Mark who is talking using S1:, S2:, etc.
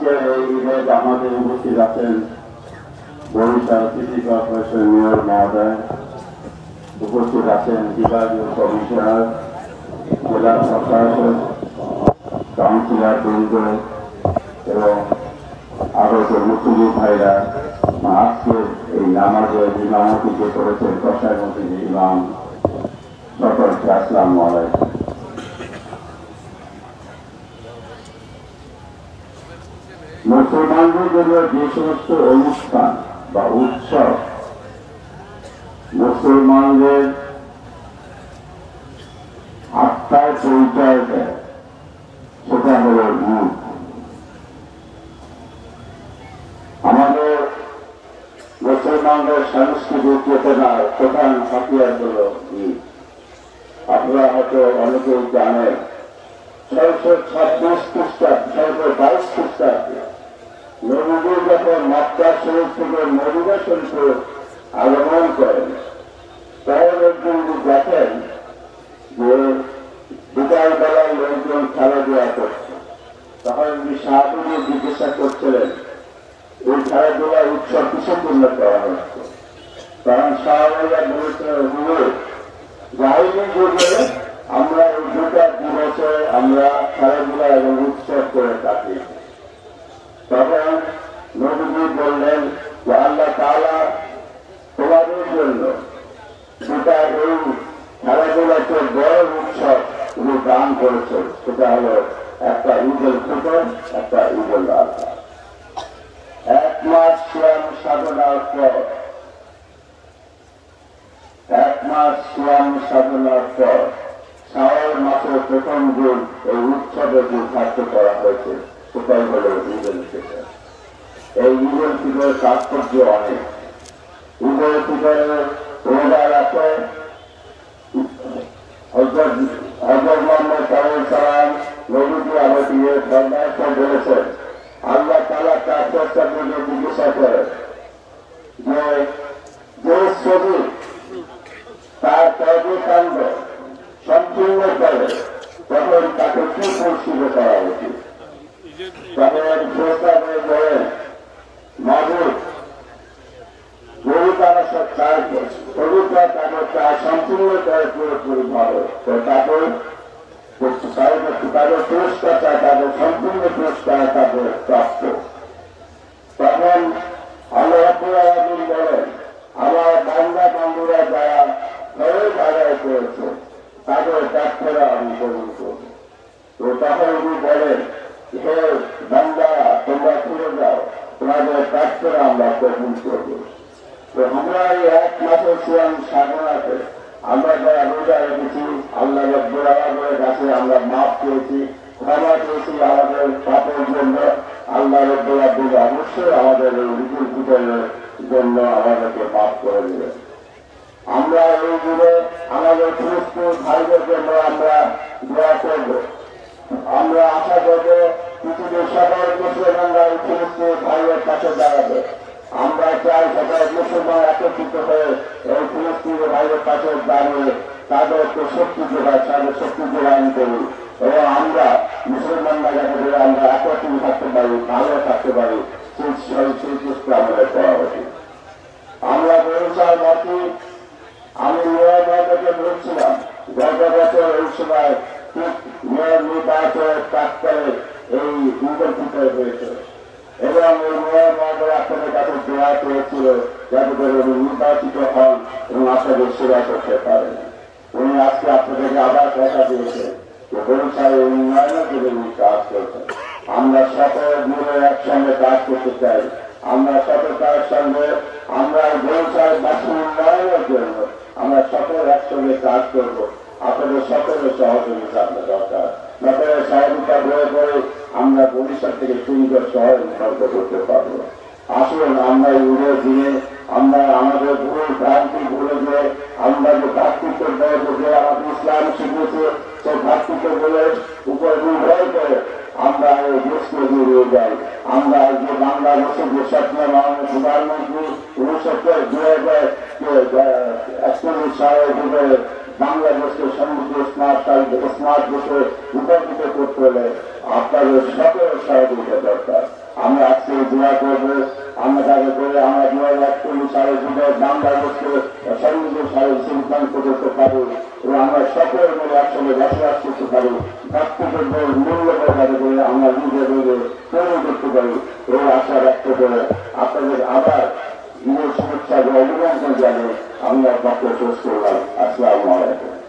S1: আজকের এই ঈদের আমাদের উপস্থিত আছেন বরিশাল সিটি কর্পোরেশন মেয়র মহোদয়। উপস্থিত আছেন বিভাগীয় কমিশনার, জেলা প্রশাসক, কাউন্সিলর বৃন্দ এবং যে মুসলিম ভাইরা আজকের এই নামাজের ইমামতিকে করেছেন কষাই মন্ত্রী ইমাম। সকলকে আসসালাম আলাইকুম। মুসলমানদের জন্য যে সমস্ত অনুষ্ঠান বা উৎসব, মুসলমানদের আত্মার পরিচয় দেয়, সেটা হল ঈদ আমাদের মুসলমানদের সাংস্কৃতিক চেতনার প্রধান হাতিয়ার হল ঈদ আপনারা হয়তো অনেকেই জানেন ছয়শো ছাব্বিশ খ্রিস্টাব্দ ছয়শো বাইশ তখন যে বিকাল বেলায় লোকজন করছে তখন উনি সাহায্য জিজ্ঞাসা করছিলেন এই খেলাধুলা হচ্ছে কারণ সাহাবাহিরা বলেছিলেন হুজুর যাইনি যুগে আমরা এই দুটা দিবসে আমরা খেলাধুলা এবং উৎসব করে থাকি তখন নবীজি বললেন আল্লাহ তাআলা তোমাদের জন্য সেটা এই খেলাধুলাকে বড় উৎসব তিনি দান করেছেন। সেটা হলো একটা ঈদুল ফিতর একটা ঈদুল আজহা। এক মাস শ্যাম সাধনার পর, এক মাস শ্যাম সাধনার পর শ্রাবণ মাসের প্রথম দিন এই উৎসবে যে ধার্য করা হয়েছে, সেটাই হল ঈদুল ফিতর এই ঈদুল ফিতরের তাৎপর্য অনেক। ঈদুল ফিতরের রোজা রাখে হজরত হজরত মোহাম্মদ সাহেব সালাম নবীজি আমাকে বরদাস্ত বলেছেন। আল্লাহ তালা তার চেষ্টা করে জিজ্ঞাসা গরু তারা সব চায় গরুটা সম্পূর্ণ করে পুরোপুরি ভালো তো তাদের তাদের তাদের পুরস্কার চায় সম্পূর্ণ পুরস্কার তাদের প্রাপ্ত। তখন আল্লাহ আব্দুল বলেন, আমার বাংলা বন্ধুরা যারা ঘরে জায়গায় করেছে, তাদের প্রার্থনা আমি গ্রহণ করব। তো তখন উনি বলেন, হে বাংলা তোমরা ফিরে যাও। তোমাদের প্রার্থনা আমরা গ্রহণ করব। তো আমরা এই আমরা যারা রোজা রেখেছি, আল্লাহ কাছে আমরা মাফ ক্ষমা আমাদের পাপের জন্য। আল্লাহ অবশ্যই আমাদের এই ঋতুর জন্য আমাদেরকে মাফ করে দেবেন। আমরা এই দিনে আমাদের ফিলিস্তিন ভাইদের জন্য আমরা হয়ে এই ফিলিস্তিনের ভাইয়ের কাছে দাঁড়িয়ে তাদেরকে শক্তি যোগায়, তাদের শক্তি যোগায়ন করি এবং আমরা মুসলমানরা যাতে করে আমরা একত্রিত থাকতে পারি, ভালো থাকতে পারি। সেই সেই চেষ্টা আমাদের করা উচিত। আমরা বরিশাল মাটি আমি মহোদয়কে বলছিলাম গত বছর এই সময় মেয়র প্রাক্কালে এই দুর্গল হয়েছে এবং ওই মেয়র মহোদয় আপনাদের কাছে দোয়া করেছিল যাতে করে উনি নির্বাচিত হন এবং আপনাদের সেবা করতে পারেন। উনি আজকে আপনাদেরকে আবার কথা দিয়েছেন যে বরিশালের উন্নয়নের জন্য উনি কাজ করছেন। আমরা সকল মিলে একসঙ্গে কাজ করতে চাই। আমরা সকলতার সঙ্গে, আমরা বরিশাল বাসী উন্নয়নের জন্য আমরা সকল একসঙ্গে কাজ করব। আপনাদের সকলের সহযোগিতা আপনার দরকার। সকলের সহযোগিতা বয়ে করে আমরা বরিশাল থেকে সুন্দর উন্নত করতে পারব। আসুন, আমরা ঈদের দিনে আমরা আমাদের ভুল ভ্রান্তি ভুলে যে আমরা যে ভ্রাতৃত্ব যে আমাদের ইসলাম শিখেছে, সেই ভ্রাতৃত্ব বলে উপর নির্ভর করে আমরা এই দেশকে এগিয়ে যাই। আমরা যে বাংলাদেশের যে স্বপ্ন মাননীয় প্রধানমন্ত্রী উনিশশো দুই হাজার একচল্লিশ যুগে বাংলাদেশকে সমুদ্র স্মার্ট স্মার্ট রূপান্তরিত করতে হলে আপনাদের সকলের সহযোগিতা দরকার। দোয়া করবে আমরা তাকে করে আমরা দু হাজার একচল্লিশ সালে বাংলাদেশকে সিদ্ধান্ত করতে পারি এবং আমরা সকলে মিলে একসঙ্গে বসবাস করতে পারি। ভক্তব্য মূল্যবোধ করে আমরা নিজে নিজে তৈরি করতে পারি। এই আশা ব্যক্ত করে আপনাদের আবার এবং অভিনন্দন জানিয়ে আমরা পক্ষে শেষ করলাম আসসালামু আলাইকুম।